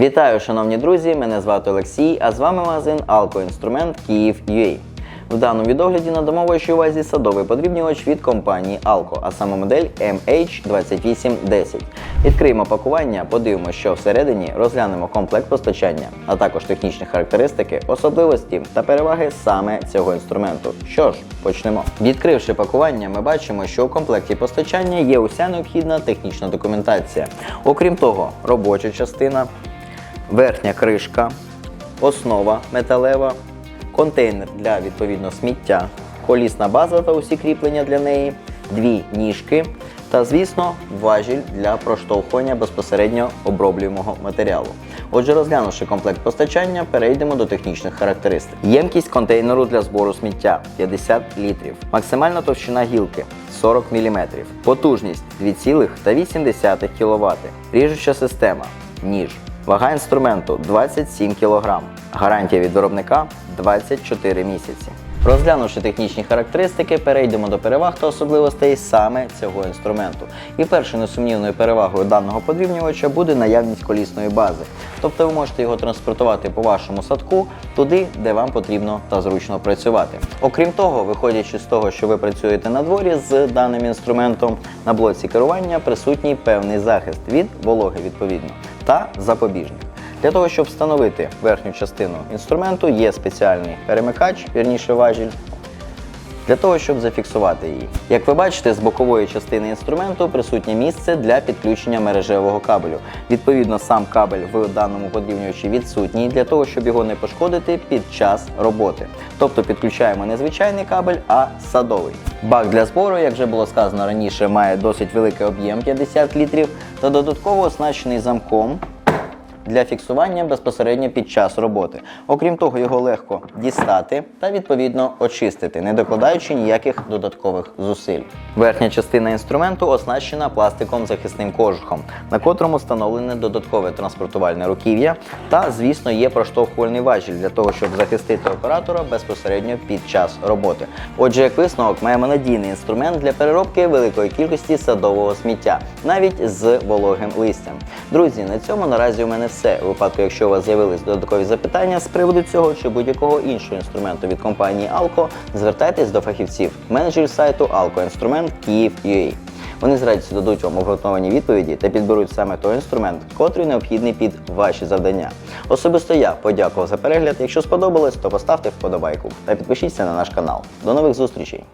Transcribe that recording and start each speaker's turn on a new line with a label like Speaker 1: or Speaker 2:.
Speaker 1: Вітаю, шановні друзі! Мене звати Олексій, а з вами магазин Алкоінструмент Київ.UA. В даному відогляді надамо вашій увазі садовий подрібнювач від компанії Alco, а саме модель MH2810. Відкриємо пакування, подивимося, що всередині, розглянемо комплект постачання, а також технічні характеристики, особливості та переваги саме цього інструменту. Що ж, почнемо. Відкривши пакування, ми бачимо, що у комплекті постачання є уся необхідна технічна документація. Окрім того, робоча частина, верхня кришка, основа металева, контейнер для відповідно сміття, колісна база та усі кріплення для неї, дві ніжки та, звісно, важіль для проштовхування безпосередньо оброблюємого матеріалу. Отже, розглянувши комплект постачання, перейдемо до технічних характеристик. Ємкість контейнеру для збору сміття 50 літрів, максимальна товщина гілки 40 мм, потужність 2,8 кВт, ріжуча система, ніж. Вага інструменту 27 кг. Гарантія від виробника 24 місяці. Розглянувши технічні характеристики, перейдемо до переваг та особливостей саме цього інструменту. І першою несумнівною перевагою даного подрібнювача буде наявність колісної бази. Тобто ви можете його транспортувати по вашому садку туди, де вам потрібно та зручно працювати. Окрім того, виходячи з того, що ви працюєте на дворі з даним інструментом, на блоці керування присутній певний захист від вологи відповідно та запобіжник. Для того, щоб встановити верхню частину інструменту, є спеціальний перемикач, вірніше важіль, для того, щоб зафіксувати її. Як ви бачите, з бокової частини інструменту присутнє місце для підключення мережевого кабелю. Відповідно, сам кабель в даному подрівнювачі відсутній для того, щоб його не пошкодити під час роботи. Тобто підключаємо не звичайний кабель, а садовий. Бак для збору, як вже було сказано раніше, має досить великий об'єм 50 літрів та додатково оснащений замком для фіксування безпосередньо під час роботи. Окрім того, його легко дістати та відповідно очистити, не докладаючи ніяких додаткових зусиль. Верхня частина інструменту оснащена пластиком захисним кожухом, на котрому встановлене додаткове транспортувальне руків'я та, звісно, є проштовхувальний важіль для того, щоб захистити оператора безпосередньо під час роботи. Отже, як висновок, маємо надійний інструмент для переробки великої кількості садового сміття, навіть з вологим листям. Друзі, на цьому наразі у мене все. У випадку, якщо у вас з'явились додаткові запитання з приводу цього чи будь-якого іншого інструменту від компанії Alco, звертайтесь до фахівців, менеджерів сайту Alco Інструмент Київ.UA. Вони з радістю дадуть вам обґрунтовані відповіді та підберуть саме той інструмент, котрий необхідний під ваші завдання. Особисто я подякував за перегляд. Якщо сподобалось, то поставте вподобайку та підпишіться на наш канал. До нових зустрічей!